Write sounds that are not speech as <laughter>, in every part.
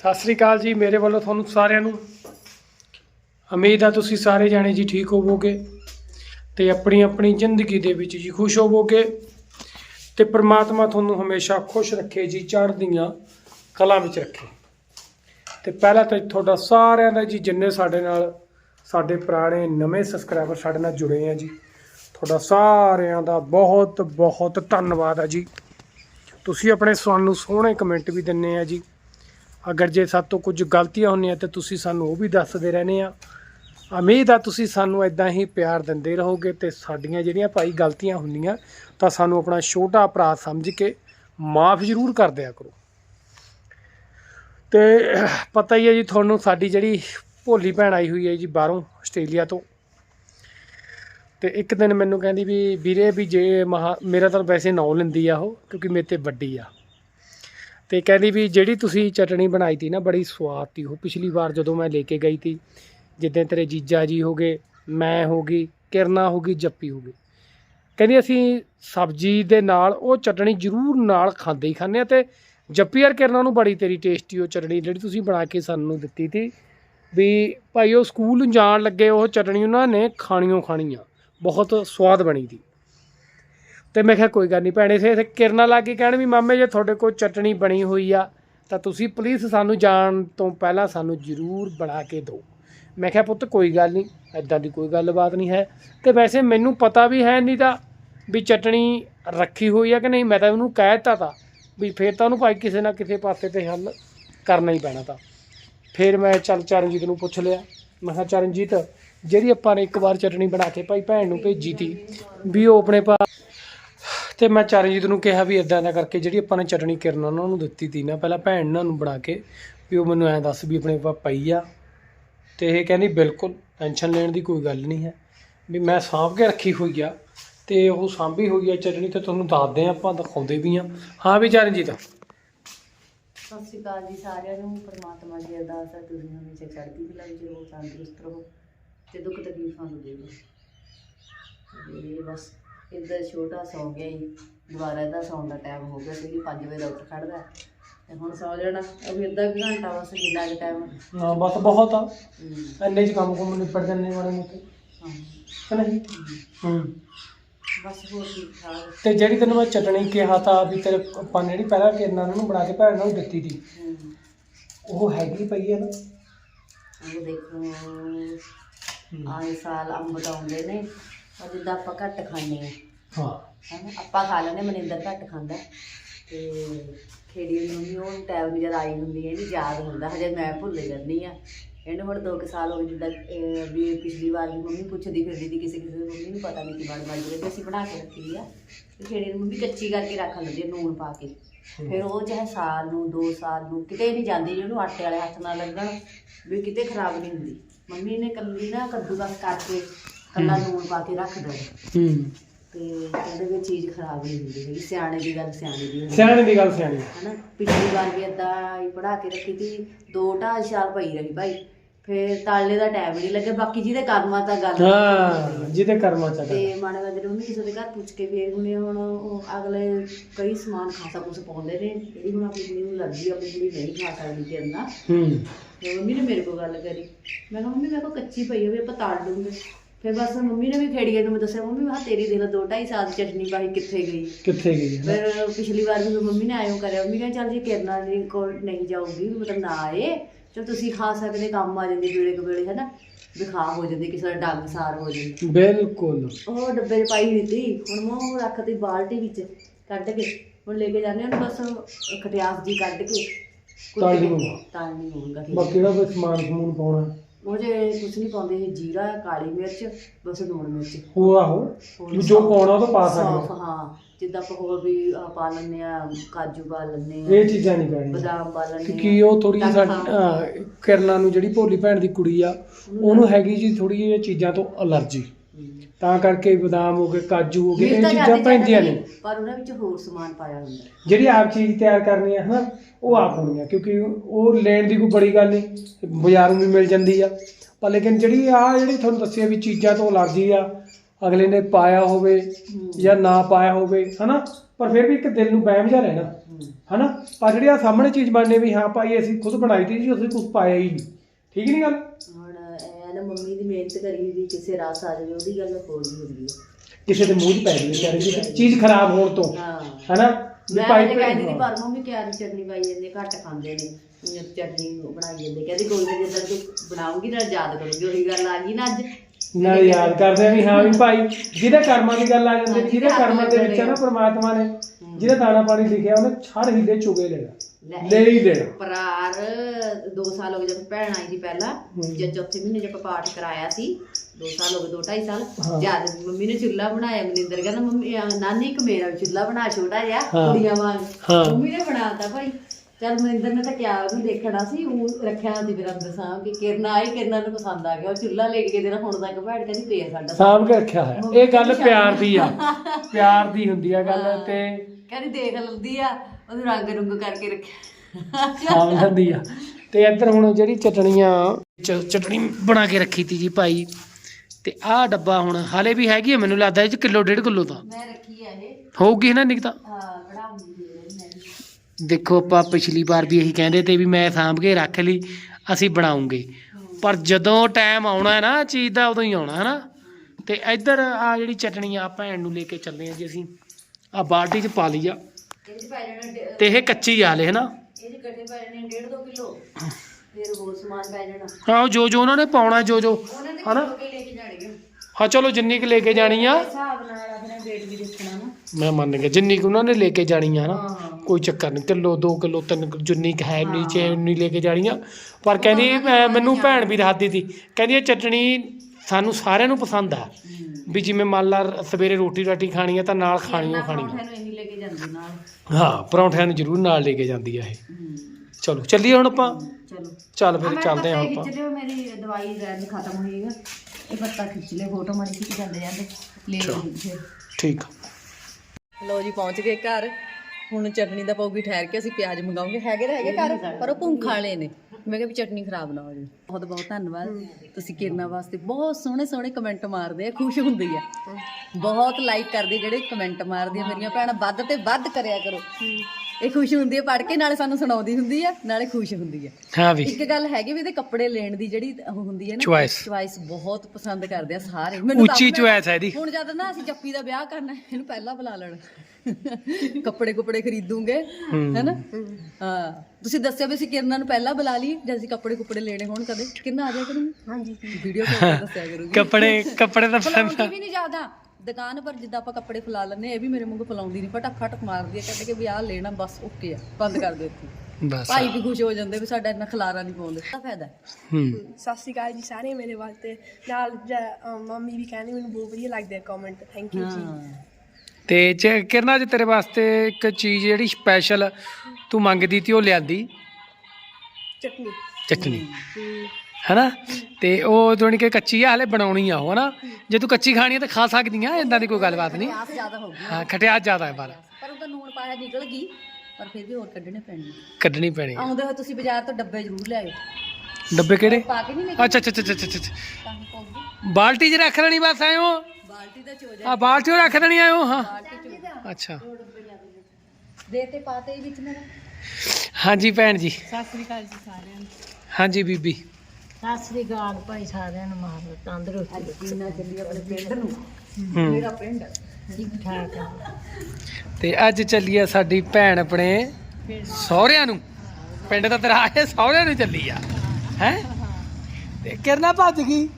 ਸਤਿ ਸ੍ਰੀ ਅਕਾਲ ਜੀ, ਮੇਰੇ ਵੱਲੋਂ ਤੁਹਾਨੂੰ ਸਾਰਿਆਂ ਨੂੰ। ਉਮੀਦ ਆ ਤੁਸੀਂ ਸਾਰੇ ਜਾਣੇ ਜੀ ਠੀਕ ਹੋਵੋਗੇ ਤੇ ਆਪਣੀ ਆਪਣੀ ਜ਼ਿੰਦਗੀ ਦੇ ਵਿੱਚ ਜੀ ਖੁਸ਼ ਹੋਵੋਗੇ ਤੇ ਪ੍ਰਮਾਤਮਾ ਤੁਹਾਨੂੰ ਹਮੇਸ਼ਾ ਖੁਸ਼ ਰੱਖੇ ਜੀ, ਚੜ੍ਹਦੀਆਂ ਕਲਾ ਵਿੱਚ ਰੱਖੇ। ਤੇ ਪਹਿਲਾਂ ਤਾਂ ਤੁਹਾਡਾ ਸਾਰਿਆਂ ਦਾ ਜੀ, ਜਿੰਨੇ ਸਾਡੇ ਨਾਲ ਸਾਡੇ ਪੁਰਾਣੇ ਨਵੇਂ ਸਬਸਕ੍ਰਾਈਬਰ ਸਾਡੇ ਨਾਲ ਜੁੜੇ ਆ ਜੀ, ਤੁਹਾਡਾ ਸਾਰਿਆਂ ਦਾ ਬਹੁਤ ਬਹੁਤ ਧੰਨਵਾਦ ਆ ਜੀ। ਤੁਸੀਂ ਆਪਣੇ ਸਾਨੂੰ ਸੋਹਣੇ ਕਮੈਂਟ ਵੀ ਦਿੰਨੇ ਆ ਜੀ। ਅਗਰ ਜੇ ਸਾਡੇ ਤੋਂ ਕੁਝ ਗਲਤੀਆਂ ਹੁੰਦੀਆਂ ਤੇ ਤੁਸੀਂ ਸਾਨੂੰ ਉਹ ਵੀ ਦੱਸਦੇ ਰਹਿੰਦੇ ਆ। ਉਮੀਦ ਆ ਤੁਸੀਂ ਸਾਨੂੰ ਇਦਾਂ ਹੀ ਪਿਆਰ ਦਿੰਦੇ ਰਹੋਗੇ ਤੇ ਸਾਡੀਆਂ ਜਿਹੜੀਆਂ ਭਾਈ ਗਲਤੀਆਂ ਹੁੰਦੀਆਂ ਤਾਂ ਸਾਨੂੰ ਆਪਣਾ ਛੋਟਾ ਅਪਰਾਧ ਸਮਝ ਕੇ ਮਾਫ ਜ਼ਰੂਰ ਕਰ ਦਿਆ ਕਰੋ। ਤੇ ਪਤਾ ਹੀ ਹੈ ਜੀ ਤੁਹਾਨੂੰ ਸਾਡੀ ਜਿਹੜੀ ਭੋਲੀ ਭੈਣ ਆਈ ਹੋਈ ਹੈ ਜੀ ਬਾਹਰੋਂ ਆਸਟ੍ਰੇਲੀਆ ਤੋਂ। ਤੇ ਇੱਕ ਦਿਨ ਮੈਨੂੰ ਕਹਿੰਦੀ ਵੀ ਵੀਰੇ ਵੀ ਜੇ ਮਹਾ ਮੇਰਾ ਤਾਂ ਵੈਸੇ ਨਾਂ ਲੈਂਦੀ ਆ ਉਹ ਕਿਉਂਕਿ ਮੇਰੇ ਤੇ ਵੱਡੀ ਆ। ਤੇ ਕਹਿੰਦੀ ਵੀ ਜਿਹੜੀ ਤੁਸੀਂ ਚਟਣੀ ਬਣਾਈ ਤੀ ਨਾ, ਬੜੀ ਸਵਾਦ ਤੀ ਉਹ। ਪਿਛਲੀ ਵਾਰ ਜਦੋਂ ਮੈਂ ਲੈ ਕੇ ਗਈ ਤੀ, ਜਿੱਦਾਂ ਤੇਰੇ ਜੀਜਾ ਜੀ ਹੋਗੇ ਮੈਂ ਹੋ ਗਈ, ਕਿਰਨਾ ਹੋ ਗਈ, ਜੱਪੀ ਹੋ ਗਈ। ਕਹਿੰਦੀ ਅਸੀਂ ਸਬਜ਼ੀ ਦੇ ਨਾਲ ਉਹ ਚਟਣੀ ਜ਼ਰੂਰ ਨਾਲ ਖਾਂਦੇ ਹੀ ਖਾਂਦੇ ਆ ਤੇ ਜੱਪੀ ਯਾਰ ਕਿਰਨਾ ਨੂੰ ਬੜੀ ਤੇਰੀ ਟੇਸਟੀ ਉਹ ਚਟਣੀ ਜਿਹੜੀ ਤੁਸੀਂ ਬਣਾ ਕੇ ਸਾਨੂੰ ਦਿੱਤੀ ਤੀ ਵੀ ਭਾਈ ਉਹ ਸਕੂਲ ਨੂੰ ਜਾਣ ਲੱਗੇ ਉਹ ਚਟਣੀ ਉਹਨਾਂ ਨੇ ਖਾਣੀਓ ਖਾਣੀ ਆ, ਬਹੁਤ ਸਵਾਦ ਬਣੀ ਤੀ। ਤੇ ਮੈਂ ਕਿਹਾ ਕੋਈ ਗੱਲ ਨਹੀਂ ਭੈਣੇ ਸੇ ਕਿਰਨਾ ਲਾ ਕੇ ਕਹਿਣ ਵੀ ਮਾਮੇ ਜੇ ਤੁਹਾਡੇ ਕੋਲ ਚਟਣੀ ਬਣੀ ਹੋਈ ਆ, ਤਾਂ ਤੁਸੀਂ ਪਲੀਜ਼ ਸਾਨੂੰ ਜਾਣ ਤੋਂ ਪਹਿਲਾਂ ਸਾਨੂੰ ਜ਼ਰੂਰ ਬਣਾ ਕੇ ਦਿਓ। ਮੈਂ ਕਿਹਾ ਪੁੱਤ ਕੋਈ ਗੱਲ ਨਹੀਂ ਐਦਾਂ ਦੀ ਕੋਈ ਗੱਲਬਾਤ ਨਹੀਂ ਹੈ। ਤੇ ਵੈਸੇ ਮੈਨੂੰ ਪਤਾ ਵੀ ਹੈ ਨਹੀਂ ਤਾਂ ਵੀ ਚਟਣੀ ਰੱਖੀ ਹੋਈ ਆ ਕਿ ਨਹੀਂ, ਮੈਂ ਤਾਂ ਉਹਨੂੰ ਕਹਿ ਦਿੱਤਾ ਤਾ, ਵੀ ਫੇਰ ਤਾਂ ਉਹਨੂੰ ਭਾਈ ਕਿਸੇ ਨਾ ਕਿਸੇ ਪਾਸੇ ਤੇ ਹੱਲ ਕਰਨਾ ਹੀ ਪੈਣਾ ਤਾਂ। ਫਿਰ ਮੈਂ ਚੱਲ ਚਰਨਜੀਤ ਨੂੰ ਪੁੱਛ ਲਿਆ, ਮੈਂ ਕਿਹਾ ਚਰਨਜੀਤ, ਜਿਹੜੀ ਆਪਾਂ ਨੇ ਇੱਕ ਵਾਰ ਚਟਣੀ ਬਣਾ ਕੇ ਭਾਈ ਭੈਣ ਨੂੰ ਭੇਜੀ ਤੀ, ਵੀ ਉਹ ਆਪਣੇ ਪਾ ਤੇ ਮੈਂ ਚਰਨਜੀਤ ਨੂੰ ਕਿਹਾ ਵੀ ਇਦਾਂ ਦਾ ਕਰਕੇ ਜਿਹੜੀ ਆਪਾਂ ਨੇ ਚਟਣੀ ਕਿਰਨ ਉਹਨਾਂ ਨੂੰ ਦਿੱਤੀ ਤੀ ਨਾ, ਪਹਿਲਾਂ ਭੈਣ ਨਾਲ ਨੂੰ ਬਣਾ ਕੇ ਵੀ ਉਹ ਮੈਨੂੰ ਐਂ ਦੱਸ ਵੀ ਆਪਣੇ ਪਾ ਪਈ ਆ। ਤੇ ਇਹ ਕਹਿੰਦੀ ਬਿਲਕੁਲ, ਟੈਨਸ਼ਨ ਲੈਣ ਦੀ ਕੋਈ ਗੱਲ ਨਹੀਂ ਹੈ। ਵੀ ਮੈਂ ਸਾਂਭ ਕੇ ਰੱਖੀ ਹੋਈ ਆ ਤੇ ਉਹ ਸਾਂਭੀ ਹੋਈ ਆ ਚਟਣੀ ਤੇ ਤੁਹਾਨੂੰ ਦੱਸਦੇ ਆ ਆਪਾਂ ਦਿਖਾਉਂਦੇ ਵੀ ਆ ਹਾਂ ਵੀ ਚਰਨਜੀਤ। ਸਤਿ ਸ਼੍ਰੀ ਅਕਾਲ ਜੀ ਸਾਰਿਆਂ ਨੂੰ, ਪਰਮਾਤਮਾ ਦੀ ਅਰਦਾਸ ਹੈ, ਤੁਸੀਂ ਹਮੇਸ਼ਾ ਚੜ੍ਹਦੀ ਕਲਾ ਵਿੱਚ ਰਹੋ ਤੰਦਰੁਸਤ ਰਹੋ ਤੇ ਦੁੱਖ ਤਕਲੀਫਾਂ ਨੂੰ ਦੇਵੋ। ਤੇ ਬਸ ਇੱਧਰ ਛੋਟਾ ਸੌ ਗਿਆ ਜੀ। ਦੁਬਾਰਾ ਇਹਦਾ ਸੌਣ ਦਾ ਟਾਈਮ ਹੋ ਗਿਆ ਸੀ 5 ਵਜੇ ਦਾ ਉੱਠ ਖੜਦਾ ਹੈ। ਤੇ ਹੁਣ ਸੌ ਜਾਣਾ ਅਭੀ ਅੱਧਾ ਕੁ ਘੰਟਾ ਬਸ ਜਿੰਨਾ ਕੁ ਟਾਈਮ ਹਾਂ ਬਸ ਬਹੁਤ ਆ। ਇੰਨੇ ਚ ਕੰਮ ਕੁਮ ਨਿਪਟ ਜਾਂਦੇ ਮਾੜੇ ਮੋਟੇ। ਕਿ ਨਹੀਂ ਹੂੰ। ਬਸ ਹੋਰ ਠੀਕ ਠਾਕ। ਤੇ ਜਿਹੜੀ ਤੈਨੂੰ ਮੈਂ ਚਟਣੀ ਕਿਹਾ ਤਾਂ ਵੀ ਤੇਰੇ ਆਪਾਂ ਨੇ ਜਿਹੜੀ ਪਹਿਲਾਂ ਕਿਰਨਾਂ ਨੂੰ ਬਣਾ ਕੇ ਭੈਣ ਨੂੰ ਦਿੱਤੀ ਸੀ ਉਹ ਹੈਗੀ ਪਈ ਹੈ ਨਾ? ਉਹ ਦੇਖੋ। ਆਏ ਸਾਲ ਅੰਬ ਤਾਂ ਆਉਂਦੇ ਨੇ। ਪਰ ਜਿੱਦਾਂ ਆਪਾਂ ਘੱਟ ਖਾਂਦੇ ਆ ਹਾਂ। ਹਨਾ ਆਪਾਂ ਖਾ ਲੈਂਦੇ ਮਨਿੰਦਰ ਘੱਟ ਖਾਂਦਾ ਤੇ ਖੇੜੀ ਦੀ ਮੰਮੀ ਉਹ ਟਾਈਮ ਜਦ ਆਈ ਹੁੰਦੀ ਹੈ ਇਹਨੂੰ ਯਾਦ ਹੁੰਦਾ ਹਜੇ ਮੈਂ ਭੁੱਲ ਜਾਂਦੀ ਆ ਇਹਨੂੰ ਹੁਣ 2 ਸਾਲ ਹੋ ਗਏ ਜਿੱਦਾਂ ਅਹ, ਵੀ ਪਿਛਲੀ ਵਾਰ ਵੀ ਮੰਮੀ ਪੁੱਛਦੀ ਫਿਰਦੀ ਸੀ ਕਿਸੇ ਕਿਸੇ ਦੀ ਮੰਮੀ ਨੂੰ ਪਤਾ ਨਹੀਂ ਕਿ ਬਣ ਬਣ ਤੇ ਅਸੀਂ ਬਣਾ ਕੇ ਰੱਖੀ ਆ। ਤੇ ਖੇੜੀ ਦੀ ਮੰਮੀ ਕੱਚੀ ਕਰਕੇ ਰੱਖ ਲੈਂਦੀ ਆ ਨੂਣ ਪਾ ਕੇ। ਫਿਰ ਉਹ ਚਾਹੇ ਸਾਲ ਨੂੰ 2 ਸਾਲ ਨੂੰ ਕਿਤੇ ਨਹੀਂ ਜਾਂਦੀ ਜੀ ਉਹਨੂੰ ਆਟੇ ਵਾਲੇ ਹੱਥ ਨਾਲ ਲੱਗਣ ਵੀ ਕਿਤੇ ਖਰਾਬ ਨਹੀਂ ਹੁੰਦੀ। ਮੰਮੀ ਨੇ ਕੱਲੀ ਨਾ ਕੱਦੂਕਸ ਕਰਕੇ ਕੱਲਾ ਨੂਣ ਪਾ ਕੇ ਰੱਖ ਦੇਣਾ। ਹੂੰ। ਤੇ ਕਹਿੰਦੇ ਵੀ ਚੀਜ਼ ਖਰਾਬ ਨਹੀਂ ਹੁੰਦੀ ਹੈਗੀ। ਸਿਆਣੇ ਦੀ ਗੱਲ ਸਿਆਣੇ ਦੀ ਹੁੰਦੀ। ਸਿਆਣੇ ਦੀ ਗੱਲ ਸਿਆਣੀ। ਹਨਾ? ਪਿਛਲੀ ਵਾਰ ਵੀ ਏਦਾਂ ਹੀ ਪੜਾ ਕੇ ਰੱਖੀ ਤੀ ਦੋ ਢਾਈ ਸਾਲ ਪਈ ਰਹੀ ਭਾਈ। ਫਿਰ ਤਾਲੇ ਦਾ ਟਾਈਮ ਨਹੀਂ ਲੱਗੇ ਬਾਕੀ ਜਿਹਦੇ ਕਰਮਾਂ ਤਾਂ ਗੱਲ ਹਾਂ ਜਿਹਦੇ ਕਰਮਾਂ ਚ ਆ ਗੱਲ। ਤੇ ਮਾਣੇ ਵਜੇ ਉਹਨੂੰ ਕਿਸੇ ਦੇ ਘਰ ਪੁੱਛ ਕੇ ਵੇਖ ਹੁਣੇ ਹੁਣ ਉਹ ਅਗਲੇ ਕਈ ਸਮਾਨ ਖਾਸਾ ਕੁਛ ਪਾਉਂਦੇ ਨੇ। ਜਿਹੜੀ ਹੁਣ ਆਪਣੀ ਕੁੜੀ ਨੂੰ ਲੱਗੀ ਆਪਣੀ ਕੁੜੀ ਨਹੀਂ ਖਾ ਸਕਦੀ ਤੇ ਨਾ ਹੂੰ। ਤੇ ਮੰਮੀ ਨੇ ਮੇਰੇ ਕੋਲ ਗੱਲ ਕਰੀ। ਮੈਂ ਕਿਹਾ ਮੰਮੀ ਮੇਰੇ ਕੋਲ ਕੱਚੀ ਪਈ ਹੋਵੇ ਆਪਾਂ ਤਾੜ ਲੂੰਗੇ ਫਿਰ ਬਸ ਮੰਮੀ ਨੇ ਵੀ ਖੇੜੀਏ ਨੂੰ ਮੈਂ ਦੱਸਿਆ ਮੰਮੀ ਮੈਂ ਕਿਹਾ ਤੇਰੀ ਦੇ ਦੋ ਢਾਈ ਸਾਲ ਦੀ ਚਟਨੀ ਪਾਈ ਕਿੱਥੇ ਗਈ? ਕਿੱਥੇ ਗਈ ਹੈ ਨਾ? ਫਿਰ ਪਿਛਲੀ ਵਾਰ ਵੀ ਮੰਮੀ ਨੇ ਆਇਓ ਕਰਿਆ ਮੰਮੀ ਕਹਿੰਦੀ ਚੱਲ ਜੇ ਕਿਰਨਾ ਦੀ ਕੋਲ ਨਹੀਂ ਜਾਊਗੀ ਮਤਲਬ ਨਾ ਆਏ ਚਲ ਤੁਸੀਂ ਖਾ ਸਕਦੇ ਕੰਮ ਆ ਜਾਂਦੀ ਵੇਲੇ ਕੁ ਵੇਲੇ ਹੈ ਨਾ ਵੀ ਖਾ ਹੋ ਜਾਂਦੀ ਕਿਸੇ ਦਾ ਡੰਗ ਸਾਰ ਹੋ ਜਾਂਦੀ ਬਿਲਕੁਲ। ਉਹ ਡੱਬੇ 'ਚ ਪਾਈ ਹੋਈ ਤੀ ਹੁਣ ਮੈਂ ਉਹ ਰੱਖਤੀ ਬਾਲਟੀ ਵਿੱਚ ਕੱਢ ਕੇ ਹੁਣ ਲੈ ਕੇ ਜਾਂਦੇ ਹਾਂ ਬਸ ਖਟਿਆਸ ਜੀ ਕੱਢ ਕੇ ਤਾਲੀ ਨੂੰ। ਤਾਲੀ ਹੋਊਗਾ ਠੀਕ ਬਾਕੀ ਦਾ ਕੋਈ ਸਮਾਨ ਸਮੂਨ ਪਾਉਣਾ? ਉਹ ਜੇ ਕੁਝ ਨਹੀਂ ਪਾਉਂਦੇ ਇਹ ਜੀਰਾ ਕਾਲੀ ਮਿਰਚ ਬਸ ਲੂਣ ਮਿਰਚ। ਹੋਰ ਆਹੋ ਵੀ ਜੋ ਪਾਉਣਾ ਉਹ ਤਾਂ ਪਾ ਸੌਂਫ, ਸਕਦੇ ਹਾਂ ਜਿੱਦਾਂ ਆਪਾਂ ਹੋਰ ਵੀ ਆਹ ਪਾ ਲੈਂਦੇ ਆ ਕਾਜੂ ਪਾ ਲੈਂਦੇ ਇਹ ਆ ਚੀਜ਼ਾਂ ਨਹੀਂ ਪੈਣੀਆਂ। ਬਦਾਮ ਪਾ ਲੈਂਦੇ ਕਿਉਂਕਿ ਉਹ ਥੋੜੀ ਕਿਰਨਾਂ ਨੂੰ ਜਿਹੜੀ ਭੋਲੀ ਭੈਣ ਦੀ ਕੁੜੀ ਆ ਉਹਨੂੰ ਹੈਗੀ ਜੀ ਥੋੜੀ ਜਿਹੀ ਇਹ ਚੀਜ਼ਾਂ ਤੋਂ ਅਲਰਜੀ। ਤਾਂ ਕਰਕੇ ਬਦਾਮ ਹੋ ਗਏ ਕਾਜੂ ਹੋ ਗਏ ਇਹ ਚੀਜ਼ਾਂ ਪੈਂਦੀਆਂ ਨੇ। ਪਰ ਉਹਨਾਂ ਵਿੱਚ ਹੋਰ ਸਮਾਨ ਪਾਇਆ ਹੁੰਦਾ ਜਿਹੜੀ ਆਪ ਚੀਜ਼ ਤਿਆਰ ਕਰਨੀ ਹੈ ਹਨਾ ਉਹ ਆਪ ਹੋਣੀ ਆ ਕਿਉਂਕਿ ਉਹ ਲੈਣ ਦੀ ਕੋਈ ਬੜੀ ਗੱਲ ਨਹੀਂ ਬਾਜ਼ਾਰੋਂ ਵੀ ਮਿਲ ਜਾਂਦੀ ਆ। ਪਰ ਲੇਕਿਨ ਜਿਹੜੀ ਆ ਜਿਹੜੀ ਤੁਹਾਨੂੰ ਦੱਸਿਆ ਵੀ ਚੀਜ਼ਾਂ ਤੋਂ ਅਲਰਜੀ ਆ ਅਗਲੇ ਨੇ ਪਾਇਆ ਹੋਵੇ ਜਾਂ ਨਾ ਪਾਇਆ ਹੋਵੇ ਹਨਾ ਪਰ ਫਿਰ ਵੀ ਇੱਕ ਦਿਲ ਨੂੰ ਵਹਿਮ ਜਿਹਾ ਰਹਿਣਾ ਹਨਾ। ਪਰ ਜਿਹੜੀ ਆ ਸਾਹਮਣੇ ਚੀਜ਼ ਬਣਨੇ ਵੀ ਹਾਂ ਭਾਈ ਅਸੀਂ ਖੁਦ ਬਣਾਈ ਤੀ ਜੀ ਅਸੀਂ ਕੁਝ ਪਾਇਆ ਹੀ ਨਹੀਂ। ਠੀਕ ਨਹੀਂ ਗੱਲ? ਹੁਣ ਇਹ ਨਾ ਮੰਮੀ ਦੀ ਮਿਹਨਤ ਕਰੀ ਦੀ ਕਿਸੇ ਰਾਸ ਆ ਜਾਵੇ ਉਹਦੀ ਗੱਲ ਹੋਰ ਵੀ ਹੁੰਦੀ ਹੈ ਕਿਸੇ ਦੇ ਮੂੰਹ 'ਚ ਪੈ ਗਈ ਵਿਚਾਰੇ ਦੀ ਚੀਜ਼ ਖਰਾਬ ਹੋਣ ਤੋਂ ਹਾਂ। ਹਨਾ? ਵੀ ਮੈਂ ਭਾਈ ਕਹਿੰਦੀ ਸੀ ਪਰ ਮੰਮੀ ਕਿਆ ਦੀ ਚਟਨੀ ਪਾਈ ਜਾਂਦੇ ਘੱਟ ਖਾਂਦੇ ਨੇ। ਉਹ ਚਟਨੀ ਬਣਾਈ ਜਾਂਦੇ ਕਹਿੰਦੀ ਕੋਈ ਨਹੀਂ ਜਦੋਂ ਤੂੰ ਬਣਾਉਂਗੀ ਨਾਲ ਯਾਦ ਕਰੂਗੀ ਉਹੀ ਗੱਲ ਆ ਗਈ ਨਾ ਅੱਜ। ਨਾਲ ਯਾਦ ਕਰਦੇ ਆ ਵੀ ਹਾਂ ਵੀ ਭਾਈ ਜਿਹਦੇ ਕਰਮਾਂ ਦੀ ਗੱਲ ਆ ਜਾਂਦੀ ਜਿਹਦੇ ਕਰਮਾਂ ਦੇ ਵਿੱਚ ਆ ਨਾ ਪ੍ਰਮਾਤਮਾ ਨੇ ਜਿਹਦਾ ਦਾਣਾ ਪਾਣੀ ਲਿਖਿਆ ਉਹਨੇ ਛੜ ਹੀਲੇ ਚੁਗੇ ਲੈਣਾ। ਲੈ ਲੈ ਹੀ ਲੈਣਾ ਪਰਾਰ 2 ਸਾਲ ਹੋ ਗਏ ਜਦ ਭੈਣ ਆਈ ਸੀ ਪਹਿਲਾਂ ਜਦ ਚੌਥੇ ਮਹੀਨੇ ਜਦ ਪਾਠ ਕਰਾਇਆ ਸੀ 2 ਸਾਲ ਹੋ ਗਏ 2 2.5 ਸਾਲ। ਹਾਂ। ਜਦ ਮੰਮੀ ਨੇ ਚੁੱਲ੍ਹਾ ਬਣਾਇਆ ਮਨਿੰਦਰ ਕਹਿੰਦਾ ਮੰਮੀ ਨਾਨੀ ਇੱਕ ਮੇਰਾ ਵੀ ਚੁੱਲ੍ਹਾ ਬਣਾ ਛੋਟਾ ਜਿਹਾ ਹਾਂ। ਕੁੜੀਆਂ ਵਾਂਗ। ਹਾਂ। ਮੰਮੀ ਨੇ ਬਣਾਤਾ ਭਾਈ। ਚਲ ਮਨਿੰਦਰ ਨੇ ਤਾਂ ਕਿਹਾ ਉਹਨੂੰ ਦੇਖਣਾ ਸੀ ਉਹ ਰੱਖਿਆ ਸੀ ਫਿਰ ਅੰਦਰ ਸਾਂਭ ਕੇ। ਕਿਰਨਾ ਆਈ ਕਿਰਨਾ ਨੂੰ ਪਸੰਦ ਆ ਗਿਆ। ਉਹ ਚੁੱਲ੍ਹਾ ਲੈ ਕੇ ਦੇਣਾ ਹੁਣ ਤੱਕ ਭੈਣ ਕਹਿੰਦੀ ਪਿਆ ਸਾਡਾ। ਸਾਂਭ ਕੇ ਰੱਖਿਆ ਹੋਇਆ। ਇਹ ਗੱਲ ਪਿਆਰ ਦੀ ਆ। ਪਿਆਰ ਦੀ ਹੁੰਦੀ ਆ ਗੱਲ ਤੇ ਕਹਿੰਦੀ ਦੇਖ ਲੰਦੀ ਆ। ਉਹਨੂੰ ਰੰਗ ਰੁੰਗ ਕਰਕੇ ਰੱਖਿਆ। ਸਾਂਭ ਲੈਂਦੀ ਆ। ਤੇ ਇੱਧਰ ਹੁਣ ਜਿਹੜੀ ਚਟਣੀਆਂ ਚ- ਚਟਣੀ ਬਣਾ ਕੇ ਰੱਖੀ ਤੀ ਜੀ ਭਾਈ ਤੇ ਆਹ ਡੱਬਾ ਹੁਣ ਹਾਲੇ ਵੀ ਹੈਗੀ ਆ ਮੈਨੂੰ ਲੱਗਦਾ ਇਹ ਚ ਕਿਲੋ ਡੇਢ ਕਿਲੋ ਤਾਂ। ਮੈਂ ਰੱਖੀ ਆ ਇਹ। ਹੋਊਗੀ ਨਾ ਨਿਕਤਾ ਹਾਂ ਬਣਾਉਂਗੀ ਫਿਰ ਮੈਂ ਵੀ। ਦੇਖੋ ਆਪਾਂ ਪਿਛਲੀ ਵਾਰ ਵੀ ਇਹੀ ਕਹਿੰਦੇ ਤੇ ਵੀ ਮੈਂ ਸਾਂਭ ਕੇ ਰੱਖ ਲਈ ਅਸੀਂ ਬਣਾਉਂਗੇ। ਪਰ ਜਦੋਂ ਟਾਈਮ ਆਉਣਾ ਹੈ ਨਾ ਚੀਜ਼ ਦਾ ਉਦੋਂ ਹੀ ਆਉਣਾ ਹੈ ਨਾ? ਤੇ ਇੱਧਰ ਆ ਜਿਹੜੀ ਚਟਣੀ ਆ ਭੈਣ ਨੂੰ ਲੈ ਕੇ ਚੱਲੇ ਆ ਜੀ ਅਸੀਂ ਆ ਬਾਲਟੀ 'ਚ ਪਾ ਲਈ ਆ। ਇਹਦੇ ਚ ਪੈ ਜਾਣਾ ਡੇ- ਤੇ ਇਹ ਕੱਚੀ ਆ ਲੈ ਹੈ ਨਾ ਇਹਦੇ ਗੱਡੇ ਪੈ ਜਾਣੇ 1.5 2 ਕਿਲੋ। ਫਿਰ ਹੋਰ ਸਮਾਨ ਪੈ ਜਾਣਾ। ਹਾਂ ਜੋ ਜੋ ਉਹਨਾਂ ਨੇ ਪਾਉਣਾ ਜੋ ਜੋ ਉਹਨਾਂ ਹਨਾ? ਕਿਲੋ ਕੇ ਲੈ ਕੇ ਜਾਣਗੇ ਹਾਂ ਚਲੋ ਜਿੰਨੀ ਕੁ ਲੈ ਕੇ ਜਾਣੀ ਆ। ਹਿਸਾਬ ਨਾਲ ਆਪਣੇ weight ਵੀ ਦੇਖਣਾ ਨਾ ਮੈਂ ਮੰਨ ਗਿਆ ਜਿੰਨੀ ਕੁ ਉਹਨਾਂ ਨੇ ਲੈ ਕੇ ਜਾਣੀ ਆ ਨਾ ਹਾਂ। ਕੋਈ ਚੱਕਰ ਨਹੀਂ ਕਿਲੋ 2 ਕਿਲੋ 3 ਜਿੰਨੀ ਕੁ ਹੈ ਨੀਚੇ ਉਨੀ ਲੈ ਕੇ ਜਾਣੀ ਆ। ਪਰ ਕਹਿੰਦੀ ਮੈਂ- ਮੈਨੂੰ ਭੈਣ ਵੀ ਦੱਸਦੀ ਸੀ ਕਹਿੰਦੀ ਇਹ ਚਟਣੀ ਸਾਨੂੰ ਸਾਰਿਆਂ ਨੂੰ ਪਸੰਦ ਆ। ਵੀ ਜਿਵੇਂ ਮੰਨ ਲਾ ਸਵੇਰੇ ਰੋਟੀ ਰਾਟੀ ਖਾਣੀ ਆ ਤਾਂ ਨਾਲ ਖਾਣੀ ਓ ਖਾਣੀ ਆ। ਨੂੰ ਇਹੀ ਲੈ ਕੇ ਜਾਂਦੇ ਨਾਲ। ਹਾਂ ਪਰੌਂਠਿਆਂ ਨੂੰ ਜ਼ਰੂਰ ਨਾਲ ਲੈ ਕੇ ਜਾਂਦੀ ਆ ਇਹ। ਚਲੋ ਚੱਲੀਏ ਹੁਣ ਆਪਾਂ? ਚਲੋ। ਚੱਲ ਫਿਰ ਚੱਲਦੇ ਹਾਂ ਆਪਾਂ। ਖਿੱਚ ਲਿਓ ਮੇਰੀ ਦਵਾਈ ਰਹਿਣ ਖਤਮ ਹੋਈ ਹੈ ਇਹ ਪੱਤਾ ਖਿੱਚ ਲਿਓ ਫੋਟੋ ਮਾਰੀ ਖਿੱਚ ਜਾਂਦੇ ਜਾਂਦੇ ਲੈ ਲਓ ਫਿਰ। ਠੀਕ ਲੋ ਜੀ ਪਹੁੰਚ ਗਏ ਘਰ। ਹੁਣ ਚਟਨੀ ਦਾ ਪਊਗੀ ਠਹਿਰ ਕੇ ਅਸੀਂ ਪਿਆਜ਼ ਮੰਗਾਉਂਗੇ। ਹੈਗੇ ਤਾਂ ਹੈਗੇ ਘਰ ਪਰ ਉਹ ਭੁੰਖ ਵਾਲੇ ਨੇ। ਮੈਂ ਕਿਹਾ ਵੀ ਚਟਨੀ ਖਰਾਬ ਨਾ ਹੋ ਜਾਵੇ। ਬਹੁਤ ਬਹੁਤ ਧੰਨਵਾਦ। ਤੁਸੀਂ ਕਿਰਨਾ ਵਾਸਤੇ ਬਹੁਤ ਸੋਹਣੇ ਸੋਹਣੇ ਕਮੈਂਟ ਮਾਰਦੇ ਆ, ਖੁਸ਼ ਹੁੰਦੀ ਆ। ਬਹੁਤ ਲਾਈਕ ਕਰਦੇ ਜਿਹੜੇ ਕਮੈਂਟ ਮਾਰਦੇ ਆ ਮੇਰੀਆਂ ਭੈਣਾਂ। ਵੱਧ ਤੇ ਵੱਧ ਕਰਿਆ ਕਰੋ। ਇਹ ਖੁਸ਼ ਹੁੰਦੀ ਹੈ ਪੜ੍ਹ ਕੇ ਨਾਲੇ ਸਾਨੂੰ ਸੁਣਾਉਂਦੀ ਹੁੰਦੀ ਆ ਨਾਲੇ ਖੁਸ਼ ਹੁੰਦੀ ਆ ਹਾਂ ਵੀ। ਇੱਕ ਗੱਲ ਹੈਗੀ ਵੀ ਇਹਦੇ ਕੱਪੜੇ ਲੈਣ ਦੀ ਜਿਹੜੀ ਉਹ ਹੁੰਦੀ ਹੈ ਨਾ Choice. ਚੁਆਇਸ ਬਹੁਤ ਪਸੰਦ ਕਰਦੇ ਆ ਸਾਰੇ। ਤਾਂ ਉੱਚੀ ਆਪਣੇ- ਚੁਆਇਸ ਹੈ ਇਹਦੀ। ਹੁਣ ਜਦ ਨਾ ਅਸੀਂ ਜੱਪੀ ਦਾ ਵਿਆਹ ਕਰਨਾ ਹੈ, ਇਹਨੂੰ ਪਹਿਲਾਂ ਬੁਲਾ ਲੈਣ। ਕੱਪੜੇ ਕੁਪੜੇ ਖਰੀਦੂਗੇ ਹੂੰ। ਹੈਨਾ? ਹਾਂ। ਤੁਸੀਂ ਦੱਸਿਆ ਵੀ ਅਸੀਂ ਕਿਰਨਾਂ ਨੂੰ ਪਹਿਲਾਂ ਬੁਲਾ ਲਈ ਜਦ ਅਸੀਂ ਕੱਪੜੇ ਕੁਪੜੇ ਲੈਣੇ ਹੋਣ ਕਦੇ। ਕਿੰਨਾ ਆ ਜਾਇਆ ਕਰੂੰਗੀ? ਹਾਂਜੀ। ਵੀਡੀਓ ਕਾਲ ਤੇ ਦੱਸਿਆ ਕਰੂੰਗੀ। ਕੱਪੜੇ ਕੱਪੜੇ ਦਾ ਫਲਾਉਂਦੀ ਵੀ ਨਹੀਂ ਜ਼ਿਆਦਾ। ਦੁਕਾਨ ਪਰ ਜਿੱਦਾਂ ਆਪਾਂ ਕੱਪੜੇ ਫੁਲਾ ਲੈਂਦੇ ਇਹ ਵੀ ਮੇਰੇ ਵਾਂਗੂ ਫਲਾਉਂਦੀ ਨਹੀਂ ਫਟਾਫਟ ਮਾਰਦੀ ਹੈ ਕਹਿੰਦੇ ਕਿ ਵੀ ਆਹ ਲੈਣਾ ਬਸ ਓਕੇ ਆ ਬੰਦ ਕਰ ਦਿਓ ਇੱਥੇ। ਬਸ। ਭਾਈ ਵੀ ਖੁਸ਼ ਹੋ ਜਾਂਦੇ ਵੀ ਸਾਡਾ ਇੰਨਾ ਖਲਾਰਾ ਨਹੀਂ ਪਾਉਂਦੇ। ਕੀ ਫਾਇਦਾ? ਹੈ? ਹੂੰ ਸਤਿ ਸ਼੍ਰੀ ਅਕਾਲ ਜੀ ਸਾਰੇ ਮੇਰੇ ਵਾਸਤੇ। ਨਾਲ ਜ- ਅਹ ਮੰਮੀ ਵੀ ਕਹਿੰਦੀ ਮੈਨੂੰ ਬਹੁਤ ਵਧੀਆ ਲੱਗਦੇ ਆ ਕਮੈਂਟ ਥੈਂਕ ਯੂ ਜੀ। ਹਾਂ। ਤੇ ਚ- ਕਿਰਨਾ ਅੱਜ ਤੇਰੇ ਵਾਸਤੇ ਇੱਕ ਚੀਜ਼ ਜਿਹੜੀ ਸਪੈਸ਼ਲ ਤੂੰ ਮੰਗਦੀ ਤੀ ਉਹ ਲਿਆਂਦੀ? ਚਟਨੀ। ਚਟਨੀ। ਹੈਨਾ? ਤੇ ਉਹ ਜਾਣੀ ਕਿ ਕੱਚੀ ਆ ਹਲੇ ਬਣਾਉਣੀ ਆ ਉਹ ਹਨਾ? ਜੇ ਤੂੰ ਕੱਚੀ ਖਾਣੀ ਆ ਤਾਂ ਖਾ ਸਕਦੀ ਆ ਇਦਾਂ ਦੀ ਕੋਈ ਗੱਲਬਾਤ ਨਹੀਂ। ਜ਼ਿਆਦਾ ਹੋ ਖਟਿਆਸ ਜ਼ਿਆਦਾ ਹੈ ਪਰ ਪਰ ਉਹਦਾ ਨੂਣ ਪਾਇਆ ਨਿਕਲ ਗਈ ਪਰ ਫਿਰ ਵੀ ਹੋਰ ਕੱਢਣੇ ਪੈਣੇ ਕੱਢਣੀ ਪੈਣੀ ਆ। ਆਉਂਦੇ ਹੋ ਤੁਸੀਂ ਬਾਜ਼ਾਰ ਤੋਂ ਡੱਬੇ ਜ਼ਰੂਰ ਲਿਆਇਓ ਡੱਬੇ ਕਿਹੜੇ? ਪਾ ਕੇ ਨਹੀਂ ਲੈ ਅੱਛਾ ਅੱਛਾ ਅੱਛਾ ਅੱਛਾ ਅੱਛਾ। ਤਾਂ ਹੀ ਪਾਉਂਗੀ ਬਾਲਟੀ 'ਚ ਰੱਖ ਲੈਣੀ ਬਸ ਆਇਓ ਬਾਲਟੀ ਦਾ ਚੋ ਆ ਬਾਲਟੀ 'ਚ ਰੱਖ ਦੇਣੀ ਆਇਓ ਹਾਂ। ਬਾਲਟੀ ਚੋ ਅੱਛਾ। ਦੇ ਤੇ ਪਾਤੇ ਵਿੱਚ ਮੇਰਾ। ਹਾਂਜੀ ਭੈਣ ਜੀ। ਸਤਿ ਸ੍ਰੀ ਅਕਾਲ ਜੀ ਸਾਰਿਆਂ ਨੂੰ। ਹਾਂਜੀ ਬੀਬੀ। ਸਤਿ ਸ੍ਰੀ ਅਕਾਲ ਭਾਈ ਸਾਰਿਆਂ ਨੂੰ ਮਾਰ ਤੰਦਰੁਸਤੀ ਅੱਜ ਕਿੰਨਾ ਚੱਲੀ ਆਪਣੇ ਪਿੰਡ ਨੂੰ। ਮੇਰਾ ਪਿੰਡ। ਠੀਕ ਠਾਕ ਤੇ ਅੱਜ ਚੱਲੀ ਆ ਸਾਡੀ ਭੈਣ ਆਪਣੇ ਸਹੁਰਿਆਂ ਨੂੰ। ਪਿੰਡ ਦਾ ਤੇਰਾ ਹੈ ਸਹੁਰਿਆਂ ਨੂੰ ਚੱਲੀ ਆ। ਹੈ? ਤੇ ਕਿਰਨਾ ਭੱਜ ਗਈ।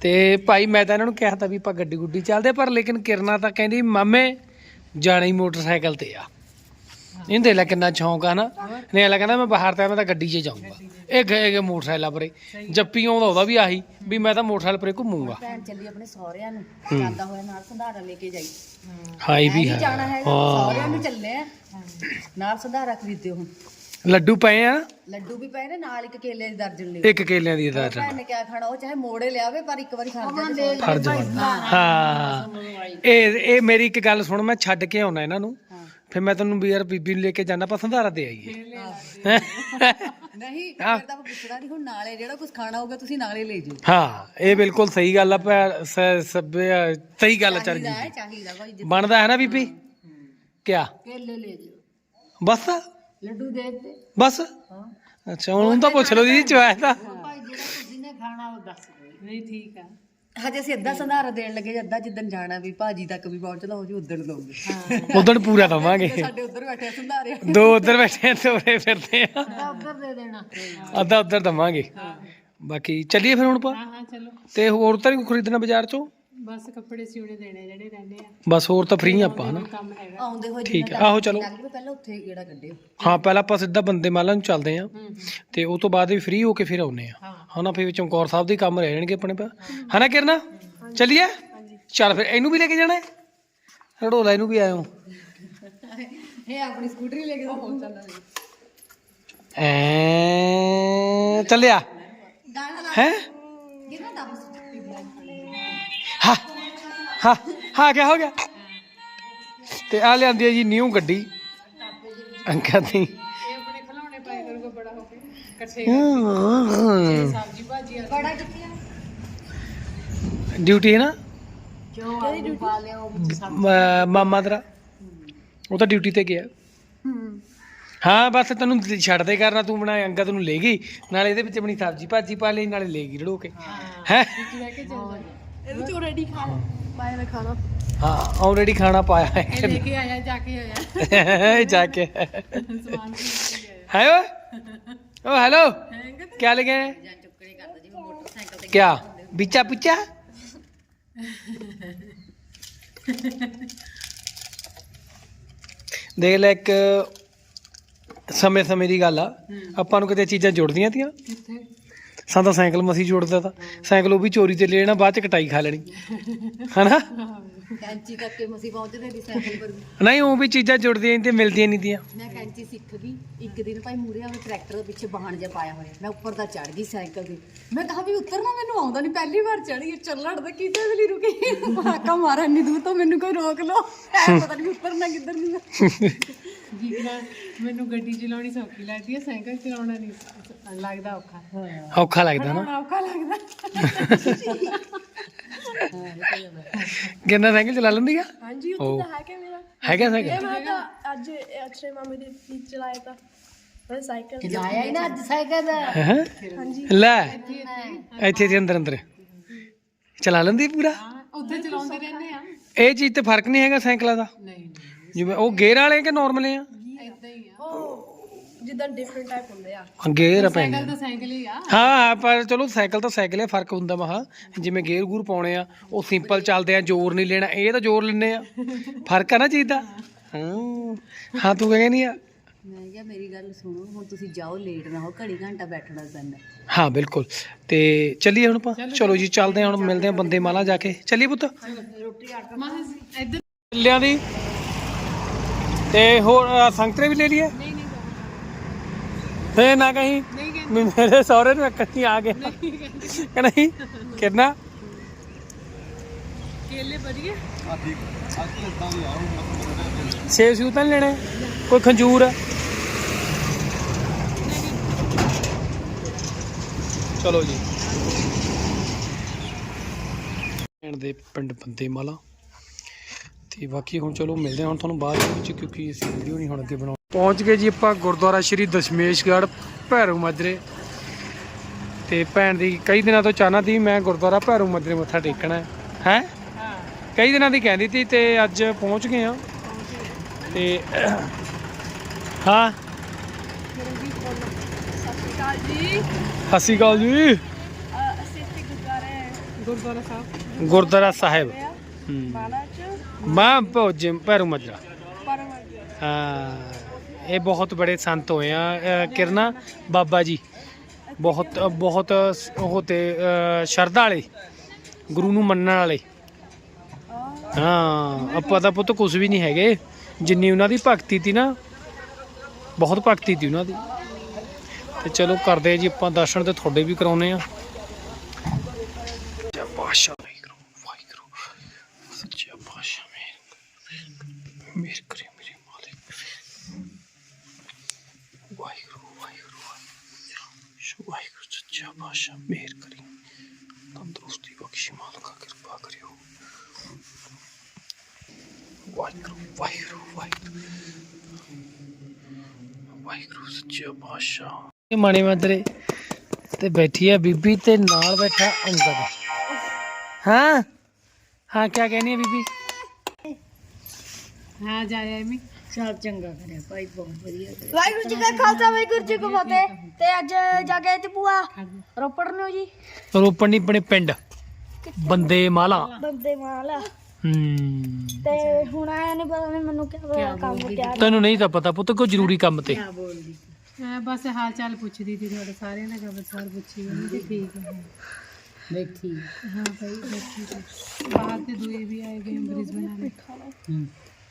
ਤੇ ਭਾਈ ਮੈਂ ਤਾਂ ਇਹਨਾਂ ਨੂੰ ਕਿਹਾ ਤਾਂ ਵੀ ਆਪਾਂ ਗੱਡੀ ਗੁੱਡੀ ਚੱਲਦੇ ਪਰ ਲੇਕਿਨ ਕਿਰਨਾ ਤਾਂ ਕਹਿੰਦੀ ਮਾਮੇ ਜਾਣਾ ਹੀ ਮੋਟਰਸਾਈਕਲ ਤੇ ਆ। ਇਹਦੇ ਲੈ ਕਿੰਨਾ ਸ਼ੌਂਕ ਆ ਨਾ। ਨੇ ਅਗਲਾ ਕਹਿੰਦਾ ਮੈਂ ਬਾਹਰ ਤੇ ਮੈਂ ਤਾਂ ਗੱਡੀ 'ਚ ਜਾਊਂਗਾ। ਇਹ ਗਏ ਗਏ ਮੋਟਰਸਾਈਕਲ ਪਰੇ। ਜੱਪੀ ਆਉਂਦਾ ਉਹਦਾ ਵੀ ਆਹੀ ਵੀ ਮੈਂ ਤਾਂ ਮੋਟਰਸਾਈਕਲ ਪਰੇ ਘੁੰਮੂਗਾ। ਭੈਣ ਚੱਲੀ ਆਪਣੇ ਸਹੁਰਿਆਂ ਨੂੰ। ਹੂੰ। ਜਾਂਦਾ ਹੋਇਆ ਨਾਲ ਸੰਧਾਰਾ ਲੈ ਕੇ ਜਾਈ। ਹਾਂ ਇਹ ਵੀ ਨਹੀਂ ਹੈ ਜਾਣਾ ਹੈਗਾ। ਹਾਂ। ਸਹੁਰਿਆਂ ਨੂੰ ਚੱਲੇ ਆ। ਨਾਲ ਸੰਧਾਰਾ ਖਰੀਦਿਓ ਹੁਣ। ਲੱਡੂ ਪਏ ਆ ਲੱਡੂ ਵੀ ਪਏ ਨੇ ਨਾਲ ਇੱਕ ਕੇਲੇ ਦੀ ਦਰਜਨ ਲਿਓ। ਇੱਕ ਕੇਲਿਆਂ ਦੀ ਦਰਜਨ। ਭੈਣ ਨੇ ਕਿਆ ਖਾਣਾ ਉਹ ਚਾਹੇ ਮੋੜੇ ਲਿਆਵੇ ਪਰ ਇੱਕ ਵਾਰੀ ਖਾ ਜਾਵੇ। ਫਰਜ਼ ਬਣਦਾ ਹਾਂ। ਇਹ ਇਹ ਮੇਰੀ ਇੱਕ ਗੱਲ ਸੁਣ ਮੈਂ ਛੱਡ ਕੇ ਆਉਣਾ ਇਹਨਾਂ ਨੂੰ। ਫਿਰ ਮੈਂ ਤੈਨੂੰ ਵੀ ਯਾਰ ਬੀਬੀ ਨੂੰ ਲੈ ਕੇ ਜਾਣਾ ਪਰ ਸੰਧਾਰਾ ਦੇ ਆਈਏ। ਨਹੀਂ ਹਾਂ। ਫਿਰ ਤਾਂ ਪੁੱਛਣਾ ਨਹੀਂ ਹੁਣ ਨਾਲੇ ਜਿਹੜਾ ਕੁਝ ਖਾਣਾ ਹੋਊਗਾ ਤੁਸੀਂ ਨਾਲੇ ਲੈ ਜਿਓ ਹਾਂ ਇਹ ਬਿਲਕੁਲ ਸਹੀ ਗੱਲ ਆ ਭੈ- ਸ- ਸਭੇ ਸਹੀ ਗੱਲ ਆ ਚਾਹੀਦਾ ਭਾਈ ਬਣਦਾ ਹੈ ਨਾ ਬੀਬੀ? ਕਿਆ? ਕੇਲੇ ਲੈ ਜਿਓ ਬਸ? ਲੱਡੂ ਦੇ ਦਿੱਤੇ। ਬਸ? ਹਾਂ। ਅੱਛਾ ਹੁਣ ਉਹਨੂੰ ਤਾਂ ਪੁੱਛ ਲਓ ਜੀ ਚੁਆਇਸ ਤਾਂ ਭਾਈ ਜਿਹੜਾ ਤੁਸੀਂ ਨੇ ਖਾਣਾ ਉਹ ਦੱਸ ਦਿਓ। ਨਹੀਂ ਠੀਕ ਆ। ਹਜੇ ਅਸੀਂ ਅੱਧਾ ਸੰਧਾਰਾ ਦੇਣ ਲੱਗੇ ਜੇ ਅੱਧਾ ਜਿੱਦਣ ਜਾਣਾ ਵੀ ਭਾਜੀ ਤੱਕ ਵੀ ਪਹੁੰਚਦਾ ਹੋ ਜੀ ਉਦਣ ਦਊਗੇ। ਉਦੋਂ ਪੂਰਾ ਦਵਾਂਗੇ। ਸਾਡੇ ਉਧਰ ਬੈਠੇ ਸੰਧਾਰੇ। ਦੋ ਉਧਰ ਬੈਠੇ ਤੋਰੇ ਫਿਰਦੇ ਆ। ਤਾਂ ਉੱਧਰ ਦੇ ਦੇਣਾ। ਅੱਧਾ ਉਧਰ ਦਵਾਂਗੇ। ਬਾਕੀ ਚੱਲੀਏ ਫਿਰ ਹੁਣ ਪਾ ਹਾਂ ਹਾਂ ਚਲੋ। ਤੇ ਹੋਰ ਤਾਂ ਨਹੀਂ ਖਰੀਦਣਾ ਬਾਜ਼ਾਰ ਚੋਂ? ਬਸ ਕੱਪੜੇ ਸਿਉਣੇ ਦੇਣੇ ਜਿਹੜੇ ਰਹਿੰਦੇ ਆ। ਬਸ ਹੋਰ ਤਾਂ ਫ੍ਰੀ ਆਪਾਂ ਹਨਾ? ਕੰਮ ਹੈਗਾ। ਆਉਂਦੇ ਹੋਏ ਠੀਕ ਹੈ ਆਹੋ ਚਲੋ। ਲੱਗਦੇ ਪਹਿਲਾਂ ਉੱਥੇ ਗੇੜਾ ਕੱਢਿਓ। ਹਾਂ ਪਹਿਲਾਂ ਆਪਾਂ ਸਿੱਧਾ ਬੰਦੇ ਮਾਲਾ ਨੂੰ ਚੱਲਦੇ ਆ। ਤੇ ਉਹ ਤੋਂ ਬਾਅਦ ਵੀ ਫ੍ਰੀ ਹੋ ਕੇ ਫਿਰ ਆਉਨੇ ਆ। ਹਨਾ ਫਿਰ ਚਮਕੌਰ ਸਾਹਿਬ ਦੇ ਕੰਮ ਰਹਿ ਜਾਣਗੇ ਆਪਣੇ ਪਾ। ਹਨਾ ਕਿਰਨਾ? ਚੱਲੀਏ? ਚੱਲ ਫਿਰ ਇਹਨੂੰ ਵੀ ਲੈ ਕੇ ਜਾਣਾ ਹੈ ਰੜੋਲਾ ਇਹਨੂੰ ਵੀ ਆਇਓ। ਇਹ ਆਪਣੀ ਸਕੂਟਰੀ ਲੈ ਕੇ ਤਾਂ ਪਹੁੰਚ ਐ ਚੱਲਿਆ। ਹੈ? ਹਾਂ ਹਾਂ, ਕਿਆ ਹੋ ਗਿਆ? ਤੇ ਆ ਲਿਆਂਦੀ ਹੈ ਜੀ ਨਿਊ ਗੱਡੀ। ਅੰਕਾ ਦੀ। ਆਪਣੇ ਖਿਡੌਣੇ ਪਾਏ ਕਰੂਗਾ ਬੜਾ ਹੋ ਕੇ ਇਕੱਠੇ ਸਬਜ਼ੀ ਭਾਜੀ ਬੜਾ ਕਿੱਥੇ ਆ ਡਿਊਟੀ ਹੈ ਨਾ? ਕਿਉਂ ਆਲੂ ਪਾ ਲਿਓ ਮ- ਮਾਮਾ ਤੇਰਾ। ਉਹ ਤਾਂ ਡਿਊਟੀ ਤੇ ਗਿਆ। ਹਾਂ, ਬਸ ਤੈਨੂੰ ਛੱਡਦੇ ਕਰਨਾ, ਤੂੰ ਬਣਾ ਅੰਗਾ ਤੈਨੂੰ ਲੈ ਗਈ। ਨਾਲੇ ਇਹਦੇ ਵਿੱਚ ਆਪਣੀ ਸਬਜ਼ੀ ਭਾਜੀ ਪਾ ਲਈ, ਨਾਲੇ ਲੈ ਗਈ ਰੜੋ ਕੇ। ਹੈ? ਹਾਂ ਆਲਰੇਡੀ ਖਾਣਾ ਪਾਇਆ ਹੈ ਇਹ ਲੈ ਕੇ ਆਇਆ ਜਾ ਕੇ ਆਇਆ। <laughs> ਜਾ ਕੇ ਹੈ ਓਏ? ਓ ਹੈਲੋ? ਕੀ ਲੈ ਗਏ ਕੀ ਵਿਚਾ ਪਿਚਾ ਦੇਖ ਲੈ ਇੱਕ ਸਮੇਂ ਸਮੇਂ ਦੀ ਗੱਲ ਆ। ਆਪਾਂ ਨੂੰ ਕਿਤੇ ਚੀਜ਼ਾਂ ਜੁੜਦੀਆਂ ਤੀਆਂ? ਸਾਨੂੰ ਸਾਈਕਲ ਮਸੀ ਜੋੜਦਾ ਤਾਂ। ਸਾਈਕਲ ਉਹ ਵੀ ਚੋਰੀ ਤੇ ਲੈ ਲੈਣਾ ਬਾਅਦ ਚ ਕਟਾਈ ਖਾ ਲੈਣੀ। ਹਨਾ? ਕੈਂਚੀ ਤੱਕ ਕੇ ਮਸੀ ਪਹੁੰਚਦੇ ਦੀ ਸਾਈਕਲ ਪਰ ਵੀ। ਨਹੀਂ ਉਹ ਵੀ ਚੀਜ਼ਾਂ ਜੁੜਦੀਆਂ ਨੀ ਤੇ ਮਿਲਦੀਆਂ ਨਹੀਂ ਤੀਆਂ। ਮੈਂ ਕੈਂਚੀ ਸਿੱਖ ਗਈ। ਇੱਕ ਦਿਨ ਭਾਈ ਮੂਰੇ ਆਵੇ ਟਰੈਕਟਰ ਦੇ ਪਿੱਛੇ ਬਾਹਣ ਜਿਹਾ ਪਾਇਆ ਹੋਇਆ। ਮੈਂ ਉੱਪਰ ਦਾ ਚੜ ਗਈ ਸਾਈਕਲ ਤੇ। ਮੈਂ ਕਹਾ ਵੀ ਉਤਰਨਾ ਮੈਨੂੰ ਆਉਂਦਾ ਨਹੀਂ ਪਹਿਲੀ ਵਾਰ ਚੜੀ ਚੱਲਣ ਦਾ ਕਿਤੇ ਵੀ ਨਹੀਂ ਰੁਕੀ। ਹਾਕਾ ਮਾਰਾ ਇੰਨੀ ਦੂਰ ਤੋਂ ਮੈਨੂੰ ਕੋਈ ਰੋਕ ਲੋ ਐ ਪਤਾ ਨਹੀਂ ਉਤਰਨਾ ਕਿੱਧਰ ਨਹੀਂ ਜੀਵਨਾ ਮੈਨੂੰ ਗੱਡੀ ਚਲਾਉਣੀ ਸੌਖੀ ਲੱਗਦੀ ਹੈ ਸਾਈਕਲ ਚਲਾਉਣਾ ਨਹੀਂ ਸ- ਲੱਗਦਾ ਔਖਾ। ਔਖਾ ਲੱਗਦਾ ਨਾ। ਔਖਾ ਲੱਗਦਾ। <laughs> ਕਿੰਨਾ ਸਾਈਕਲ ਚਲਾ ਲੈਂਦੀ ਆ? ਹਾਂਜੀ ਉਹ। ਉੱਥੇ ਤਾਂ ਹੈ ਕਿ ਮੇਰਾ। ਹੈਗਾ ਇਹ ਸਾਈਕਲ ਮੈਂ ਤਾਂ ਅੱਜ ਇਹ ਅੱਛੇ ਮਾਮੇ ਦੇ ਪੀਚ ਚਲਾਇਆ ਤਾਂ। ਮੈਂ ਸਾਈਕਲ ਲਾਇਆ ਹੀ ਨਾ ਅੱਜ ਸਾਈਕਲ। ਹੈਂ? ਹਾਂਜੀ। ਲੈ। ਇੱਥੇ ਇੱਥੇ ਅੰਦਰ ਅੰਦਰ। ਚਲਾ ਲੈਂਦੀ ਪੂਰਾ? ਉੱਥੇ ਚਲਾਉਂਦੇ ਰਹਿੰਦੇ ਆ। ਇਹ ਚੀਜ਼ ਤੇ ਫ਼ਰਕ ਨਹੀਂ ਹੈਗਾ ਸਾਈਕਲਾਂ ਦਾ? ਨਹੀਂ ਨਹੀਂ। ਜਿਵੇਂ ਉਹ ਗੇਅਰ ਵਾਲੇ ਕਿ ਨਾਰਮਲ ਆ? ਇਦਾਂ ਹੀ ਆ। ਉਹ ਜਿੱਦਾਂ ਡਿਫਰੈਂਟ ਟਾਈਪ ਹੁੰਦੇ ਆ। ਗੇਅਰ ਪੈਂਦੇ ਸਾਈਕਲ ਤਾਂ ਸਾਈਕਲ ਹੀ ਆ। ਹਾਂ ਹਾਂ ਪਰ ਚਲੋ ਸਾਈਕਲ ਤਾਂ ਸਾਈਕਲ ਹੈ ਫ਼ਰਕ ਹੁੰਦਾ ਮਹਾ। ਜਿਵੇਂ ਗੇਅਰ ਗੂਰ ਪਾਉਣੇ ਆ ਉਹ ਸਿੰਪਲ ਚੱਲਦੇ ਆ ਜ਼ੋਰ ਨਹੀਂ ਲੈਣਾ ਇਹ ਤਾਂ ਜ਼ੋਰ ਲੈਣੇ ਆ। ਫ਼ਰਕ ਆ ਨਾ ਚੀਜ਼ ਦਾ। ਹਾਂ। ਹਾਂ ਤੂੰ ਕਹਿੰਦੀ ਨਹੀਂ ਆ? ਮੈਂ ਕਿਹਾ ਮੇਰੀ ਗੱਲ ਸੁਣੋ ਹੁਣ ਤੁਸੀਂ ਜਾਓ ਲੇਟ ਨਾ ਹੋ ਘੜੀ ਘੰਟਾ ਬੈਠਣਾ ਪੈਂਦਾ। ਹਾਂ ਬਿਲਕੁਲ। ਤੇ ਚੱਲੀਏ ਹੁਣ ਆਪਾਂ? ਚਲੋ ਜੀ ਚੱਲਦੇ ਹਾਂ ਹੁਣ ਮਿਲਦੇ ਹਾਂ ਬੰਦੇ ਮਾਲਾ ਜਾ ਕੇ। ਚੱਲੀਏ ਪੁੱਤ। ਮਾਂ ਇੱਧਰ ਚੱਲਿਆਂ ਦੀ। ਤੇ ਹੋਰ ਅ, ਸੰਗਤਰੇ ਵੀ ਲੈ ਲਈਏ? ਨਹੀਂ ਫੇ ਨਾ ਕਹੀਂ ਨਹੀਂ ਕਹਿੰਦੇ। ਵੀ ਮੇਰੇ ਸਹੁਰੇ ਨੂੰ ਇਕੱਠੀ ਆ ਗਏ ਕਿ ਨਹੀਂ? ਕਿੰਨਾ? ਕੇਲੇ ਵਧੀਆ ਸੇਬ ਸੂਬ ਤਾਂ ਨੀ ਲੈਣੇ? ਕੋਈ ਖੰਜੂਰ? ਚਲੋ ਜੀ। ਪਿੰਡ ਦੇ ਪਿੰਡ ਬੰਦੇ ਮਾਲਾ ਤੇ ਬਾਕੀ ਹੁਣ ਚਲੋ ਮਿਲਦੇ ਹਾਂ ਹੁਣ ਤੁਹਾਨੂੰ ਬਾਅਦ ਵਿੱਚ ਕਿਉਂਕਿ ਅਸੀਂ ਵੀਡੀਓ ਨਹੀਂ ਹੁਣ ਅੱਗੇ ਬਣਾਉ ਪਹੁੰਚ ਗਏ ਜੀ ਆਪਾਂ ਗੁਰਦੁਆਰਾ ਸ਼੍ਰੀ ਦਸ਼ਮੇਸ਼ਗੜ੍ਹ ਭੈਰੋ ਮਾਜਰੇ ਤੇ ਭੈਣ ਦੀ ਕਈ ਦਿਨਾਂ ਤੋਂ ਚਾਹਨਾ ਸੀ ਮੈਂ ਗੁਰਦੁਆਰਾ ਭੈਰੋ ਮਾਜਰੇ ਮੱਥਾ ਟੇਕਣਾ ਹੈ। ਹੈ? ਕਈ ਦਿਨਾਂ ਦੀ ਕਹਿੰਦੀ ਸੀ ਤੇ ਅੱਜ ਪਹੁੰਚ ਗਏ ਆ ਤੇ ਹਾਂ? ਸਤਿ ਸ਼੍ਰੀ ਅਕਾਲ ਜੀ। ਗੁਰਦੁਆਰੇ ਸਾਹਿਬ। ਗੁਰਦੁਆਰਾ ਸਾਹਿਬ। ਮਾਂ ਭੋਜ ਭੈਰੂ ਪਰਮ ਹਾਂ। ਇਹ ਬਹੁਤ ਬੜੇ ਸੰਤ ਹੋਏ ਆ। ਅ, ਕਿਰਨਾ ਬਾਬਾ ਜੀ ਬਹੁਤ ਬਹੁਤ ਉਹ ਤੇ ਸ਼ਰਧਾ ਵਾਲੇ ਗੁਰੂ ਨੂੰ ਮੰਨਣ ਵਾਲੇ। ਹਾਂ ਆਪਾਂ ਤਾਂ ਪੁੱਤ ਕੁਝ ਵੀ ਨਹੀਂ ਹੈਗੇ। ਜਿੰਨੀ ਉਹਨਾਂ ਦੀ ਭਗਤੀ ਸੀ ਨਾ ਬਹੁਤ ਭਗਤੀ ਸੀ ਉਹਨਾਂ ਦੀ। ਤੇ ਚਲੋ ਕਰਦੇ ਆ ਜੀ ਆਪਾਂ ਦਰਸ਼ਨ ਤੇ ਤੁਹਾਡੇ ਵੀ ਕਰਾਉਨੇ ਆ ਜੈ ਪਾਸ਼ਾ ਵਾਹਿਗੁਰੂ ਵਾਹਿਗੁਰੂ ਸੱਚਾ ਪਾਸ਼ਾ ਮੇਰ ਮੇਰ ਕਰੇ ਮੇਰੇ ਮਾਲਿਕ ਵਾਹਿਗੁਰੂ ਵਾਹਿਗੁਰੂ ਵਾਹਿਗੁਰੂ ਵਾਹਿਗੁਰੂ ਸੱਚਾ ਪਾਸ਼ਾ ਮੇਰ ਕਰੀ। ਤੰਦਰੁਸਤੀ ਬਖਸ਼ੀ ਮਾਲਕਾ ਕਿਰਪਾ ਕਰਿਓ। ਵਾਹਿਗੁਰੂ ਵਾਹਿਗੁਰੂ ਵਾਹਿਗੁਰੂ। ਵਾਹਿਗੁਰੂ ਸੱਚਾ ਇਹ ਮਾਣੇ ਮਾਦਰੇ ਤੇ ਬੈਠੀ ਹੈ ਬੀਬੀ ਤੇ ਨਾਲ ਬੈਠਾ ਅੰਗਦ ਹਾਂ? ਹਾਂ ਕੀ ਕਹਿੰਦੀ ਹੈ ਬੀਬੀ? ਹਾਂ ਜਾਇਆ ਐਵੇਂ ਚੱਲ ਚੰਗਾ ਕਰਿਆ ਭਾਈ ਬਹੁਤ ਵਧੀਆ ਕਰਿਆ। ਵਾਹਿਗੁਰੂ ਜੀ ਕਾ ਖਾਲਸਾ ਵਾਹਿਗੁਰੂ ਜੀ ਕੀ ਫਤਿਹ। ਤੇ ਅੱਜ ਜਾ ਕੇ ਤੇ ਭੂਆ ਰੋਪੜ ਨੂੰ ਜੀ? ਰੋਪਣ ਨਹੀਂ ਆਪਣੇ ਪਿੰਡ। ਬੰਦੇ ਮਾਲਾ। ਬੰਦੇ ਮਾਲ। ਹੂੰ। ਤੇ ਹੁਣ ਆਇਆ ਨੇ ਪਤਾ ਨਹੀਂ ਮੈਨੂੰ ਕਿਹੜਾ ਕੰਮ ਕਿਆ ਤੈਨੂੰ ਨਹੀਂ ਤਾਂ ਪਤਾ ਪੁੱਤ ਕੋਈ ਜ਼ਰੂਰੀ ਕੰਮ ਤੇ। ਮੈਂ ਬਸ ਹਾਲ ਚਾਲ ਪੁੱਛਦੀ ਸੀ ਤੁਹਾਡੇ ਸਾਰਿਆਂ ਦਾ ਖਬਰ ਸਾਰ ਪੁੱਛੀ ਉਹਨੇ ਕਿ ਠੀਕ ਹੈ। ਬੈਠੀ। ਹਾਂ ਭਾਈ ਬੈਠੀ। ਬਾਹਰ ਤੇ ਦੂਏ ਵੀ ਆਏ ਗਏ ਬ੍ਰਿਸਬਨ ਵਾਲੇ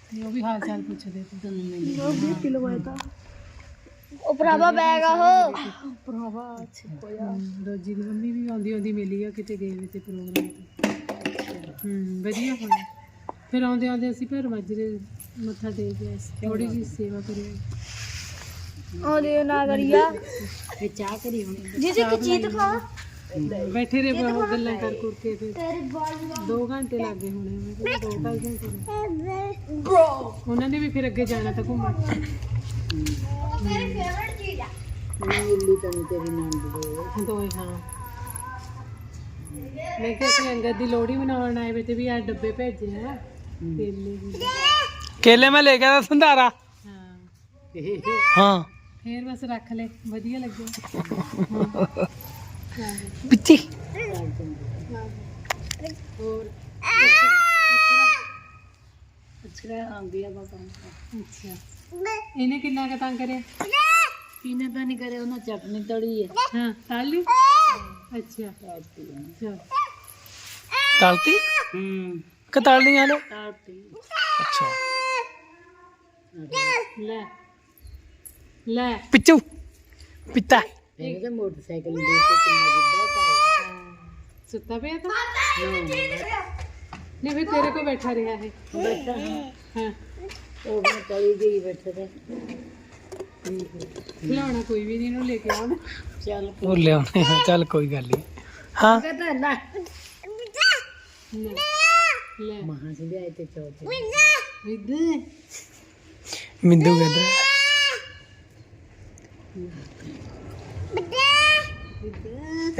ਤੇ ਉਹ ਵੀ ਹਾਲ ਚਾਲ ਪੁੱਛਦੇ ਸੀ ਉਹ ਭਰਾਵਾ ਬੈਗ ਆ ਉਹ। ਭਰਾਵਾ ਹਮ, ਰੋਜੀ ਦੀ ਮੰਮੀ ਵੀ ਆਉਂਦੀ ਆਉਂਦੀ ਮਿਲੀ ਆ ਕਿਤੇ ਗਏ ਵੇ ਤੇ ਪ੍ਰੋਗਰਾਮ ਤੇ। ਹੂੰ ਵਧੀਆ ਹੋਇਆ। ਫਿਰ ਆਉਂਦੇ ਆਉਂਦੇ ਅਸੀਂ ਫਿਰ ਮਾਜਰੇ ਮੱਥਾ ਟੇਕ ਗਏ ਥੋੜੀ ਜਿਹੀ ਸੇਵਾ ਕਰੀ ਉਹਦੇ ਨਾ ਕਰੀਆ। ਫੇ ਚਾਹ ਕਰੀ ਹੁਣ। ਜਿਹਦੀ ਕਿ ਚੀਜ਼ ਖਾ ਬੈਠੇ ਰਹੇ ਬਹੁਤ ਗੱਲਾਂ ਕਰ ਕਰ ਕੇ ਫਿਰ 2 ਘੰਟੇ ਲੱਗ ਗਏ ਹੋਣੇ ਮੈਂ ਕਿਹਾ ਦੋ ਢਾਈ ਘੰਟੇ ਲੱਗੇ। ਬ੍ਰੋ ਉਹਨਾਂ ਨੇ ਵੀ ਫਿਰ ਅੱਗੇ ਜਾਣਾ ਤਾਂ ਘੁੰਮਣ। ਮੇਰੀ ਫੇਵਰਟ ਚੀਜ਼ ਆ ਮਿਲੀ ਤੈਨੂੰ ਤੇਰੀ ਨੰਦ ਦੇ ਦੋਏ ਹਾਂ। ਮੈਂ ਕਿਹਾ ਅਸੀਂ ਅੰਗਦ ਦੀ ਲੋਹੜੀ ਮਨਾਉਣ ਆਏ ਵੇ ਤੇ ਵੀ ਆ ਡੱਬੇ ਭੇਜੇ ਆ ਕੇਲੇ ਵੀ। ਕੇਲੇ ਮੈਂ ਲੈ ਗਿਆ ਸੰਧਾਰਾ। ਹਾਂ। ਹਾਂ। ਫੇਰ ਬਸ ਰੱਖ ਲੈ ਵਧੀਆ ਲੱਗਿਆ। <laughs> ਪਿੱਛੇ। ਹੋਰ। ਅਛਰਾ ਆਂਦੀ ਆ ਬਾਬਾ। ਅੱਛਾ। ਇਹਨੇ ਕਿੰਨਾ ਕੁ ਤੰਗ ਕਰਿਆ? ਪੀਨੇ ਤਾਂ ਨਹੀਂ ਕਰੇ ਉਹਨਾਂ ਚਟਨੀ ਤੜੀ ਹੈ। ਹਾਂ ਤਾਲੀ ਅੱਛਾ। ਚਲ ਤਲਤੀ? ਹੂੰ। ਕਿ ਤਲਣੀ ਹਾਲੇ ਤਾਤੀ ਅੱਛਾ। ਲੈ। ਲੈ। ਪਿੱਛੂ। ਪਿੱਤਾ। ਇਹ ਤਾਂ ਮੋਟਰਸਾਈਕਲ ਦੇ ਕੇ ਕਿੰਨਾ ਜਿੱਦਾਂ ਪਾਇਆ ਸੁੱਤਾ ਪਿਆ ਤਾਂ। ਨਹੀਂ ਫਿਰ ਤੇਰੇ ਕੋਲ ਬੈਠਾ ਰਿਹਾ ਹੈ ਬੈਠਾ ਹਾਂ। ਉਹ ਮੈਂ ਤਲੀ ਗਈ ਬੈਠੇ ਤੇ। ਖਿਲਾਉਣਾ ਕੋਈ ਵੀ ਨਹੀਂ ਇਹਨੂੰ ਲੈ ਕੇ ਆਉਣਾ। ਚੱਲ ਉਹ ਲਿਆਉਣੇ ਆ ਚੱਲ ਕੋਈ ਗੱਲ ਨਹੀਂ ਹਾਂ। ਕਹਤਾ ਨਾ ਲੈ। ਲੈ। ਮਹਾਂ ਸੀ ਲਿਆਏ ਤੇ ਚੌਥੇ ਵਿਦ ਮਿੰਦੂ। ਕਹਿੰਦਾ।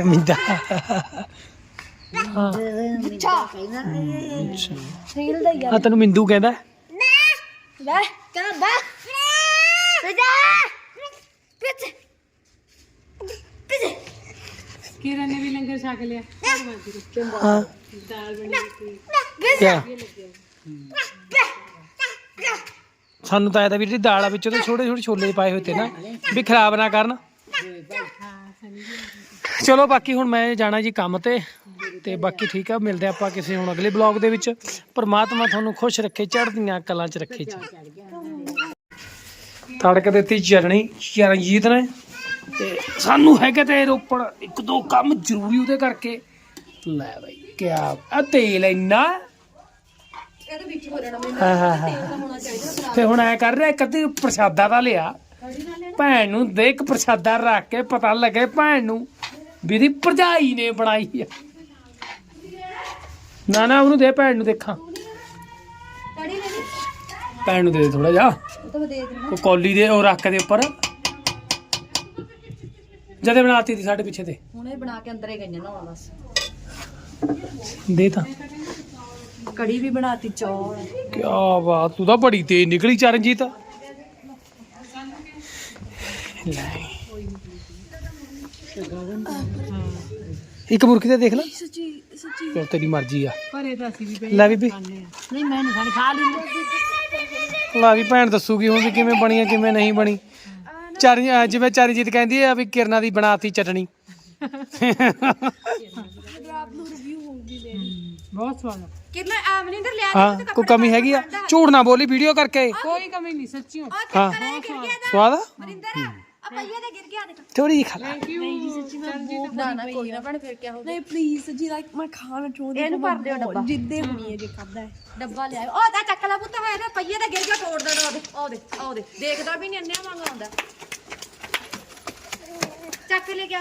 ਮਿੰਦਾ ਹਾਂ। ਅੱਛਾ ਰੀਲ ਦਾ ਯਾਰ ਆ ਤੈਨੂੰ ਮਿੰਦੂ ਕਹਿੰਦਾ ਲੈ ਕਹਿੰਦਾ ਜਾ ਪਿੱਛੇ। ਪਿੱਛੇ। ਕਿਰਨ ਨੇ ਵੀ ਲੰਗਰ ਛਕ ਲਿਆ। ਧੰਨਵਾਦ ਜੀ ਹਾਂ। ਦਾਲ ਬਣੀ ਸੀ। ਕਿਆ? ਸਾਨੂੰ ਤਾਂ ਆਇਆ ਤਾਂ ਵੀ ਜਿਹੜੀ ਦਾਲ ਵਿੱਚ ਉਹਦੇ ਛੋਟੇ ਛੋਟੇ ਛੋਲੇ ਪਾਏ ਹੋਏ ਤੇ ਨਾ ਵੀ ਖਰਾਬ ਨਾ ਕਰਨ। ਚਲੋ ਬਾਕੀ ਹੁਣ ਮੈਂ ਜਾਣਾ ਜੀ ਕੰਮ ਤੇ ਤੇ ਬਾਕੀ ਠੀਕ ਆ ਮਿਲਦੇ ਆਪਾਂ ਕਿਸੇ ਹੁਣ ਅਗਲੇ ਬਲੌਗ ਦੇ ਵਿੱਚ। ਪਰਮਾਤਮਾ ਤੁਹਾਨੂੰ ਖੁਸ਼ ਰੱਖੇ ਚੜ੍ਹਦੀਆਂ ਕਲਾਂ 'ਚ ਰੱਖੇ ਜੀ। ਤੜਕ ਦਿੱਤੀ ਚਰਣੀ ਚਰਨਜੀਤ ਨੇ। ਤੇ ਸਾਨੂੰ ਹੈਗੇ ਤੇ ਰੋਪੜ ਇੱਕ ਦੋ ਕੰਮ ਜ਼ਰੂਰੀ ਉਹਦੇ ਕਰਕੇ। ਲੈ ਬਾਈ ਕਿਆ ਆ ਤੇਲ ਇੰਨਾ। ਹਾਂ ਹਾਂ ਹਾਂ ਤੇ ਹੁਣ ਐ ਕਰ ਰਿਹਾ ਕਦੀ ਪ੍ਰਸ਼ਾਦਾ ਦਾ ਲਿਆ। ਭੈਣ ਨੂੰ ਦੇਖ ਪ੍ਰਸ਼ਾਦਾ ਰੱਖ ਕੇ ਪਤਾ ਲੱਗੇ ਭੈਣ ਨੂੰ ਵੀ ਦੀ ਭਰਜਾਈ ਨੇ ਬਣਾਈ ਆ। ਨਾ ਨਾ ਉਹਨੂੰ ਦੇ ਭੈਣ ਨੂੰ ਦੇਖਾਂ। ਭੈਣ ਨੂੰ ਦੇ ਦੇ ਥੋੜਾ ਜਿਹਾ। ਉਹ ਕੌਲੀ ਦੇ ਉਹ ਰੱਖ ਦੇ ਉੱਪਰ। ਜਦੇ ਬਣਾਤੀ ਸੀ ਸਾਡੇ ਪਿੱਛੇ ਤੇ। ਹੁਣੇ ਬਣਾ ਕੇ ਅੰਦਰੇ ਗਈਆਂ ਨਾ ਬਸ। ਦੇ ਤਾਂ। ਕੜੀ ਵੀ ਬਣਾਤੀ ਚੌਲ। ਕਿਆ ਬਾਤ ਤੂੰ ਤਾਂ ਬੜੀ ਤੇਜ਼ ਨਿਕਲੀ ਚਰਨਜੀਤ। ਇੱਕ ਮੁਰਗੀ ਤੇ ਦੇਖ ਲੈ। ਸੱਚੀ ਸੱਚੀ ਚਲ ਤੇਰੀ ਮਰਜ਼ੀ ਆ। ਭਰੇ ਤਾਂ ਅਸੀਂ ਵੀ ਪਏ ਲੈ ਬੀਬੀ। ਨਹੀਂ ਮੈਂ ਨਹੀਂ ਖਾਣੀ ਖਾ ਲਈ ਲਾ ਵੀ ਭੈਣ ਦੱਸੂਗੀ ਹੁਣ ਵੀ ਕਿਵੇਂ ਬਣੀ ਆ ਕਿਵੇਂ ਨਹੀਂ ਬਣੀ। ਅਹ ਜਿਵੇਂ ਚਰਨਜੀਤ ਕਹਿੰਦੀ ਆ ਵੀ ਕਿਰਨਾ ਦੀ ਬਣਾਤੀ ਚਟਣੀ। ਬਹੁਤ ਸਵਾਦ ਆ। ਕਿੰਨਾ ਐਵਨਿੰਦਰ ਲਿਆ ਹਾਂ ਕੋਈ ਕਮੀ ਹੈਗੀ ਆ? ਝੂਠ ਨਾ ਬੋਲੀ ਵੀਡੀਓ ਕਰਕੇ। ਕੋਈ ਕਮੀ ਨਹੀਂ ਸੱਚੀਓ। ਹਾਂ। ਸਵਾਦ ਆ? ਪਈਏ ਤੇ ਗਿਰ ਗਿਆ ਦੇਖ। ਥੋੜੀ ਜਿਹੀ ਖਾ ਲੈ। ਥੈਂਕ ਯੂ ਨਾ ਨਾ ਕੋਈ ਨਾ ਭੈਣ ਫਿਰ ਕਿਆ ਹੋ ਨਹੀਂ ਪਲੀਜ਼ ਜੀ ਲਾਈਕ ਮੈਂ ਖਾਣਾ ਚਾਹੁੰਦੀ ਇਹਨੂੰ ਭਰ ਦਿਓ ਡੱਬਾ। ਜਿੱਦੇ ਹੋਣੀ ਹੈ ਜੇ ਖਾਦਾ ਹੈ। ਡੱਬਾ ਲਿਆਓ ਉਹ ਤਾਂ ਚੱਕ ਲਾ ਪੁੱਤ ਹੋਇਆ ਨਾ ਪਈਏ ਤੇ ਗਿਰ ਗਿਆ ਤੋੜ ਦੇਣਾ ਉਹਦੇ। ਉਹਦੇ ਉਹਦੇ ਦੇਖਦਾ ਵੀ ਨਹੀਂ ਅੰਨਿਆ ਵਾਂਗ ਆਉਂਦਾ। ਚੱਕ ਲੈ ਗਿਆ